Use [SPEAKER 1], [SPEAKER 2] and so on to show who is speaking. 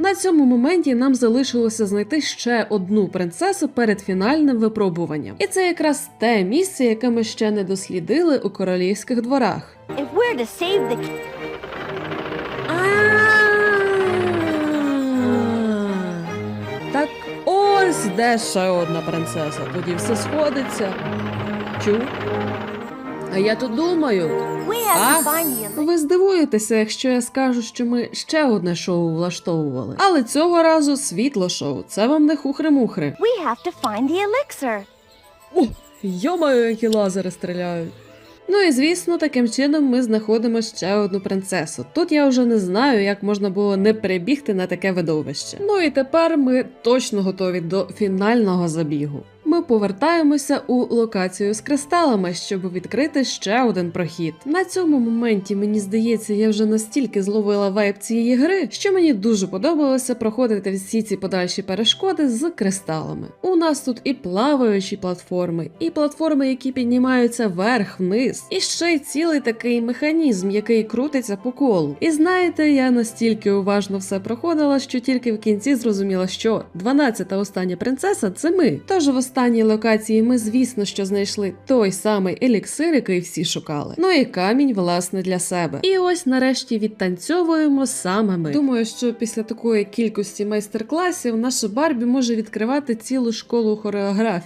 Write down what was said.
[SPEAKER 1] На цьому моменті нам залишилося знайти ще одну принцесу перед фінальним випробуванням. І це якраз те місце, яке ми ще не дослідили у королівських дворах. Так ось де ще одна принцеса. Тоді все сходиться. Чу? А я тут думаю.
[SPEAKER 2] the
[SPEAKER 1] Ви здивуєтеся, якщо я скажу, що ми ще одне шоу влаштовували. Але цього разу світло шоу. Це вам не хухри-мухри.
[SPEAKER 2] We have to find the elixir.
[SPEAKER 1] О, йомаю, які лазери стріляють. Ну і звісно, таким чином ми знаходимо ще одну принцесу. Тут я вже не знаю, як можна було не перебігти на таке видовище. Ну і тепер ми точно готові до фінального забігу. Ми повертаємося у локацію з кристалами, щоб відкрити ще один прохід. На цьому моменті мені здається, я вже настільки зловила вайб цієї гри, що мені дуже подобалося проходити всі ці подальші перешкоди з кристалами. У нас тут і плаваючі платформи, і платформи, які піднімаються вверх-вниз, і ще й цілий такий механізм, який крутиться по колу. І знаєте, я настільки уважно все проходила, що тільки в кінці зрозуміла, що 12-та остання принцеса це ми. Тож в останній локації ми, звісно, що знайшли той самий еліксир, який всі шукали. Ну і камінь, власне, для себе. І ось нарешті відтанцьовуємо саме ми. Думаю, що після такої кількості майстер-класів наша Барбі може відкривати цілу школу хореографій.